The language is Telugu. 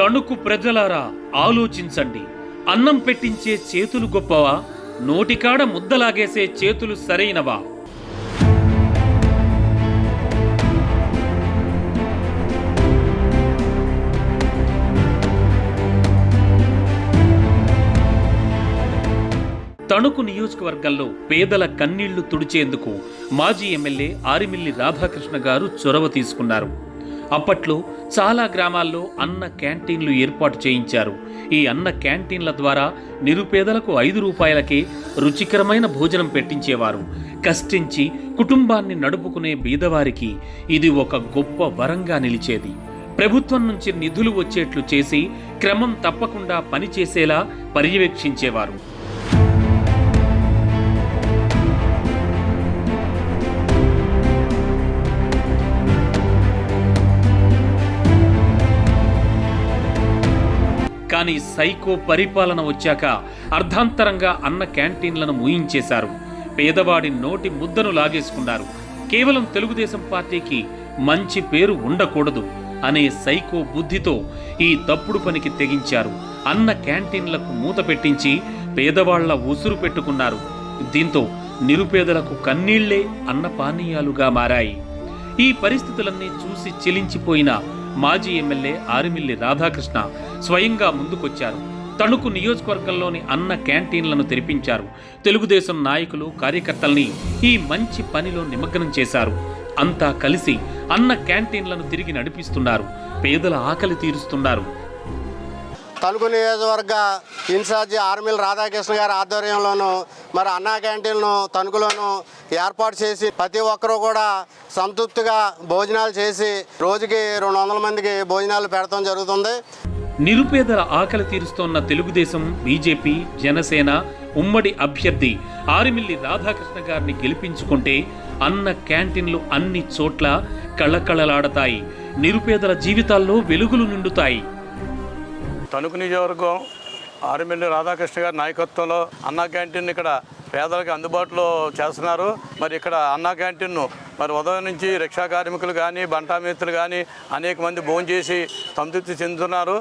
తణుకు ప్రజలారా ఆలోచించండి. అన్నం పెట్టించే చేతులు గొప్పవా? నోటికాడ ముద్దలాగేసే చేతులు సరైనవా? తణుకు నియోజకవర్గంలో పేదల కన్నీళ్ళు తుడిచేందుకు మాజీ ఎమ్మెల్యే ఆరిమిల్లి రాధాకృష్ణ గారు చొరవ తీసుకున్నారు. అప్పట్లో చాలా గ్రామాల్లో అన్న క్యాంటీన్లు ఏర్పాటు చేయించారు. ఈ అన్న క్యాంటీన్ల ద్వారా నిరుపేదలకు ఐదు రూపాయలకే రుచికరమైన భోజనం పెట్టించేవారు. కష్టించి కుటుంబాన్ని నడుపుకునే బీదవారికి ఇది ఒక గొప్ప వరంగా నిలిచేది. ప్రభుత్వం నుంచి నిధులు వచ్చేట్లు చేసి క్రమం తప్పకుండా పనిచేసేలా పర్యవేక్షించేవారు. కానీ సైకో పరిపాలన వచ్చాక అర్ధాంతరంగా అన్న క్యాంటీన్లను మూయించేశారు. పేదవాడి నోటి ముద్దను లాగేసుకున్నారు. కేవలం తెలుగుదేశం పార్టీకి మంచి పేరు ఉండకూడదు అనే సైకో బుద్ధితో ఈ తప్పుడు పనికి తెగించారు. అన్న క్యాంటీన్లకు మూత పెట్టించి పేదవాళ్ళ ఉసురు పెట్టుకున్నారు. దీంతో నిరుపేదలకు కన్నీళ్ళే అన్న పానీయాలుగా మారాయి. ఈ పరిస్థితులన్నీ చూసి చెలించిపోయిన మాజీ ఎమ్మెల్యే ఆరిమిల్లి రాధాకృష్ణ స్వయంగా ముందుకొచ్చారు. తణుకు నియోజకవర్గంలోని అన్న క్యాంటీన్లను తెరిపించారు. తెలుగుదేశం నాయకులు కార్యకర్తల్ని ఈ మంచి పనిలో నిమగ్నం చేశారు. అంతా కలిసి అన్న క్యాంటీన్లను తిరిగి నడిపిస్తున్నారు. పేదల ఆకలి తీరుస్తున్నారు. తణుకు నియోజకవర్గ ఇన్ఛార్జి ఆర్మిల్ రాధాకృష్ణ గారి ఆధ్వర్యంలోనూ మరి అన్నా క్యాంటీన్ను తణుకులోను ఏర్పాటు చేసి ప్రతి ఒక్కరూ కూడా సంతృప్తిగా భోజనాలు చేసి రోజుకి రెండు వందల మందికి భోజనాలు పెడతాం జరుగుతుంది. నిరుపేదల ఆకలి తీరుస్తోన్న తెలుగుదేశం బీజేపీ జనసేన ఉమ్మడి అభ్యర్థి ఆరిమిల్లి రాధాకృష్ణ గారిని గెలిపించుకుంటే అన్న క్యాంటీన్లు అన్ని చోట్ల కళకళలాడతాయి. నిరుపేదల జీవితాల్లో వెలుగులు నిండుతాయి. తణుకు నియోజకవర్గం ఆరుమిల్లి రాధాకృష్ణ గారి నాయకత్వంలో అన్నా క్యాంటీన్ ఇక్కడ పేదలకు అందుబాటులో చేస్తున్నారు. మరి ఇక్కడ అన్నా క్యాంటీన్ను మరి ఉదయం నుంచి రిక్షా కార్మికులు కానీ బంటామిత్రులు కానీ అనేక మంది భోజనం చేసి సంతృప్తి చెందుతున్నారు.